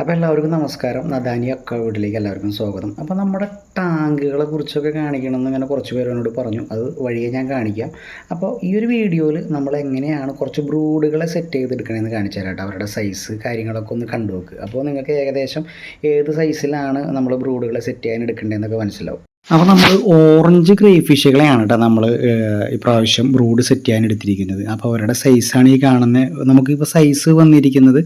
അപ്പോൾ എല്ലാവർക്കും നമസ്കാരം. നദാനി അക്ക വീട്ടിലേക്ക് എല്ലാവർക്കും സ്വാഗതം. അപ്പോൾ നമ്മുടെ ടാങ്കുകളെ കുറിച്ചൊക്കെ കാണിക്കണമെന്ന് ഇങ്ങനെ കുറച്ച് പേരോട് പറഞ്ഞു. അത് വഴിയെ ഞാൻ കാണിക്കാം. അപ്പോൾ ഈ ഒരു വീഡിയോയിൽ നമ്മൾ എങ്ങനെയാണ് കുറച്ച് ബ്രൂഡുകളെ സെറ്റ് ചെയ്തെടുക്കണമെന്ന് കാണിച്ചു തരാം കേട്ടോ. അവരുടെ സൈസ് കാര്യങ്ങളൊക്കെ ഒന്ന് കണ്ടു നോക്ക് അപ്പോൾ നിങ്ങൾക്ക് ഏകദേശം ഏത് സൈസിലാണ് നമ്മൾ ബ്രൂഡുകളെ സെറ്റ് ചെയ്യാൻ എടുക്കേണ്ടതെന്നൊക്കെ മനസ്സിലാവും. അപ്പോൾ നമ്മൾ ഓറഞ്ച് ക്രേ ഫിഷുകളെയാണ് കേട്ടോ നമ്മൾ ഇപ്രാവശ്യം ബ്രൂഡ് സെറ്റ് ചെയ്യാൻ എടുത്തിരിക്കുന്നത്. അപ്പോൾ അവരുടെ സൈസാണ് ഈ കാണുന്നത് നമുക്കിപ്പോൾ സൈസ് വന്നിരിക്കുന്നത്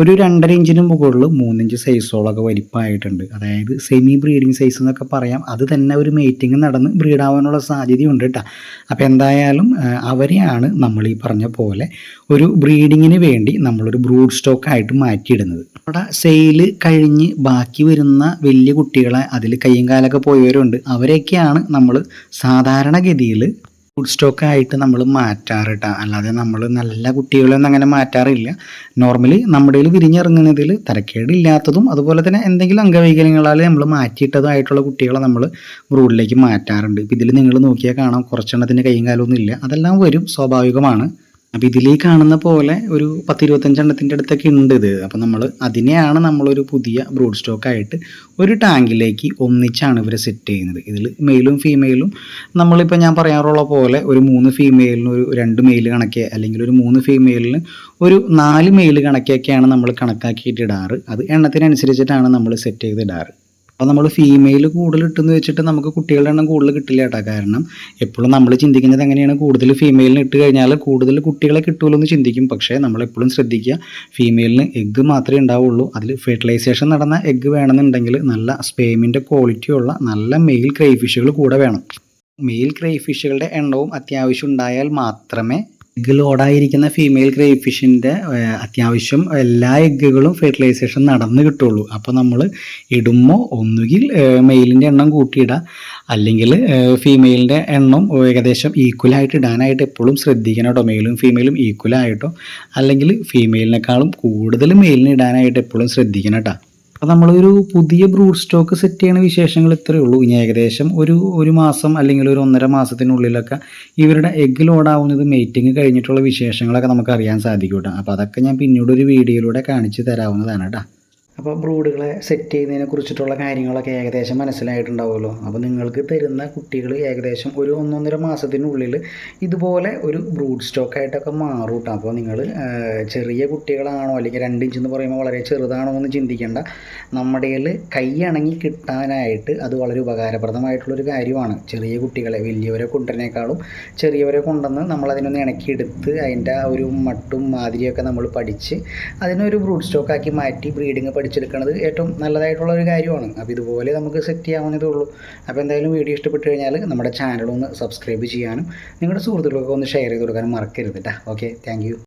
ഒരു രണ്ടര ഇഞ്ചിന് മുകളിൽ മൂന്നിഞ്ച് സൈസോളൊക്കെ വലിപ്പമായിട്ടുണ്ട്. അതായത് സെമി ബ്രീഡിങ് സൈസ് എന്നൊക്കെ പറയാം. അത് തന്നെ ഒരു മീറ്റിംഗ് നടന്ന് ബ്രീഡാവാനുള്ള സാധ്യതയുണ്ട് കേട്ടോ അപ്പോൾ എന്തായാലും അവരെയാണ് നമ്മൾ ഈ പറഞ്ഞ പോലെ ഒരു ബ്രീഡിങ്ങിന് വേണ്ടി നമ്മളൊരു ബ്രൂഡ് സ്റ്റോക്കായിട്ട് മാറ്റിയിടുന്നത്. അവിടെ സെയിൽ കഴിഞ്ഞ് ബാക്കി വരുന്ന വലിയ കുട്ടികളെ അതിൽ കയ്യും കാലൊക്കെ പോയവരുണ്ട്. അവരെയൊക്കെയാണ് നമ്മൾ സാധാരണഗതിയിൽ ഫുഡ് സ്റ്റോക്ക് ആയിട്ട് നമ്മൾ മാറ്റാറ് കേട്ടോ അല്ലാതെ നമ്മൾ നല്ല കുട്ടികളൊന്നും അങ്ങനെ മാറ്റാറില്ല. നോർമലി നമ്മുടെ വിരിഞ്ഞിറങ്ങുന്നതിൽ തരക്കേടില്ലാത്തതും അതുപോലെ തന്നെ എന്തെങ്കിലും അംഗവൈകല്യങ്ങളാൽ നമ്മൾ മാറ്റിയിട്ടതുമായിട്ടുള്ള കുട്ടികളെ നമ്മൾ ബ്രൂഡിലേക്ക് മാറ്റാറുണ്ട്. ഇപ്പം ഇതിൽ നിങ്ങൾ നോക്കിയാൽ കാണാം. കുറച്ചെണ്ണത്തിന്റെ കൈയും കാലമൊന്നും ഇല്ല. അതെല്ലാം വരും. സ്വാഭാവികമാണ്. അപ്പോൾ ഇതിൽ കാണുന്ന പോലെ ഒരു പത്ത് ഇരുപത്തഞ്ചെണ്ണത്തിന്റെ അടുത്തൊക്കെ ഉണ്ട് ഇത്. അപ്പോൾ നമ്മൾ അതിനെയാണ് നമ്മളൊരു പുതിയ ബ്രൂഡ് സ്റ്റോക്കായിട്ട് ഒരു ടാങ്കിലേക്ക് ഒന്നിച്ചാണ് ഇവരെ സെറ്റ് ചെയ്യുന്നത്. ഇതിൽ മെയിലും ഫീമെയിലും നമ്മളിപ്പോൾ ഞാൻ പറയാറുള്ള പോലെ ഒരു മൂന്ന് ഫീമെയിലിന് ഒരു രണ്ട് മെയിൽ കണക്കെ അല്ലെങ്കിൽ ഒരു മൂന്ന് ഫീമെയിലിന് ഒരു നാല് മെയിൽ കണക്കെയൊക്കെയാണ് നമ്മൾ കണക്കാക്കിയിട്ട് ഇടാറ്. അത് എണ്ണത്തിനനുസരിച്ചിട്ടാണ് നമ്മൾ സെറ്റ് ചെയ്ത് ഇടാറ്. അപ്പോൾ നമ്മൾ ഫീമെയിൽ കൂടുതൽ ഇട്ടെന്ന് വെച്ചിട്ട് നമുക്ക് കുട്ടികളുടെ എണ്ണം കൂടുതൽ കിട്ടില്ല കേട്ടോ. കാരണം എപ്പോഴും നമ്മൾ ചിന്തിക്കുന്നത് എങ്ങനെയാണ് കൂടുതൽ ഫീമെയിലിന് ഇട്ട് കഴിഞ്ഞാൽ കൂടുതൽ കുട്ടികളെ കിട്ടുമല്ലോ എന്ന് ചിന്തിക്കും. പക്ഷേ നമ്മൾ എപ്പോഴും ശ്രദ്ധിക്കുക ഫീമെയിലിന് എഗ്ഗ് മാത്രമേ ഉണ്ടാവുള്ളൂ. അതിൽ ഫെർട്ടിലൈസേഷൻ നടന്ന എഗ്ഗ് വേണമെന്നുണ്ടെങ്കിൽ നല്ല സ്പേമിന്റെ ക്വാളിറ്റിയുള്ള നല്ല മെയിൽ ക്രൈഫിഷുകൾ കൂടെ വേണം. മെയിൽ ക്രൈഫിഷുകളുടെ എണ്ണവും അത്യാവശ്യം ഉണ്ടായാൽ മാത്രമേ എഗ്ഗ് ലോഡായിരിക്കുന്ന ഫീമെയിൽ ക്രൈഫിഷിന്റെ അത്യാവശ്യം എല്ലാ എഗ്ഗുകളും ഫെർട്ടിലൈസേഷൻ നടന്ന് കിട്ടുള്ളൂ. അപ്പോൾ നമ്മൾ ഇടുമ്പോൾ ഒന്നുകിൽ മെയിലിന്റെ എണ്ണം കൂട്ടിയിടുക അല്ലെങ്കിൽ ഫീമെയിലിന്റെ എണ്ണം ഏകദേശം ഈക്വലായിട്ട് ഇടാനായിട്ട് എപ്പോഴും ശ്രദ്ധിക്കണം കേട്ടോ മെയിലും ഫീമെയിലും ഈക്വലായിട്ടോ അല്ലെങ്കിൽ ഫീമെയിലിനേക്കാളും കൂടുതൽ മെയിലിന് ഇടാനായിട്ട് എപ്പോഴും ശ്രദ്ധിക്കണം കേട്ടോ അപ്പോൾ നമ്മളൊരു പുതിയ ബ്രൂഡ് സ്റ്റോക്ക് സെറ്റ് ചെയ്യുന്ന വിശേഷങ്ങൾ ഇത്രയേ ഉള്ളൂ. ഇനി ഏകദേശം ഒരു ഒരു മാസം അല്ലെങ്കിൽ ഒരു ഒന്നര മാസത്തിനുള്ളിലൊക്കെ ഇവരുടെ എഗ്ഗ് ലോഡാവുന്നത് മീറ്റിംഗ് കഴിഞ്ഞിട്ടുള്ള വിശേഷങ്ങളൊക്കെ നമുക്ക് അറിയാൻ സാധിക്കും കേട്ടോ അപ്പോൾ അതൊക്കെ ഞാൻ പിന്നീട് ഒരു വീഡിയോയിലൂടെ കാണിച്ച് തരാവുന്നതാണ് കേട്ടോ അപ്പോൾ ബ്രൂഡുകളെ സെറ്റ് ചെയ്യുന്നതിനെ കുറിച്ചിട്ടുള്ള കാര്യങ്ങളൊക്കെ ഏകദേശം മനസ്സിലായിട്ടുണ്ടാവുമല്ലോ. അപ്പോൾ നിങ്ങൾക്ക് തരുന്ന കുട്ടികൾ ഏകദേശം ഒരു ഒന്നൊന്നര മാസത്തിനുള്ളിൽ ഇതുപോലെ ഒരു ബ്രൂഡ് സ്റ്റോക്കായിട്ടൊക്കെ മാറും കേട്ടോ അപ്പോൾ നിങ്ങൾ ചെറിയ കുട്ടികളാണോ അല്ലെങ്കിൽ രണ്ട് ഇഞ്ച് എന്ന് പറയുമ്പോൾ വളരെ ചെറുതാണോ എന്ന് ചിന്തിക്കേണ്ട. നമ്മുടെ കയ്യിൽ കൈ അണങ്ങി കിട്ടാനായിട്ട് അത് വളരെ ഉപകാരപ്രദമായിട്ടുള്ളൊരു കാര്യമാണ്. ചെറിയ കുട്ടികളെ വലിയവരെ കൊണ്ടതിനേക്കാളും ചെറിയവരെ കൊണ്ടുവന്ന് നമ്മളതിനൊന്ന് ഇണക്കിയെടുത്ത് അതിന്റെ ആ ഒരു മട്ടും മാതിരിയൊക്കെ നമ്മൾ പഠിച്ച് അതിനൊരു ബ്രൂഡ് സ്റ്റോക്കാക്കി മാറ്റി ബ്രീഡിങ് പഠിച്ചെടുക്കുന്നത് ഏറ്റവും നല്ലതായിട്ടുള്ള ഒരു കാര്യമാണ്. അപ്പോൾ ഇതുപോലെ നമുക്ക് സെറ്റ് ചെയ്യാവുന്നതേ ഉള്ളൂ. അപ്പോൾ എന്തായാലും വീഡിയോ ഇഷ്ടപ്പെട്ട് കഴിഞ്ഞാൽ നമ്മുടെ ചാനൽ ഒന്ന് സബ്സ്ക്രൈബ് ചെയ്യാനും നിങ്ങളുടെ സുഹൃത്തുക്കൾക്കൊക്കെ ഒന്ന് ഷെയർ ചെയ്ത് കൊടുക്കാനും മറക്കരുത് കേട്ടോ ഓക്കെ താങ്ക്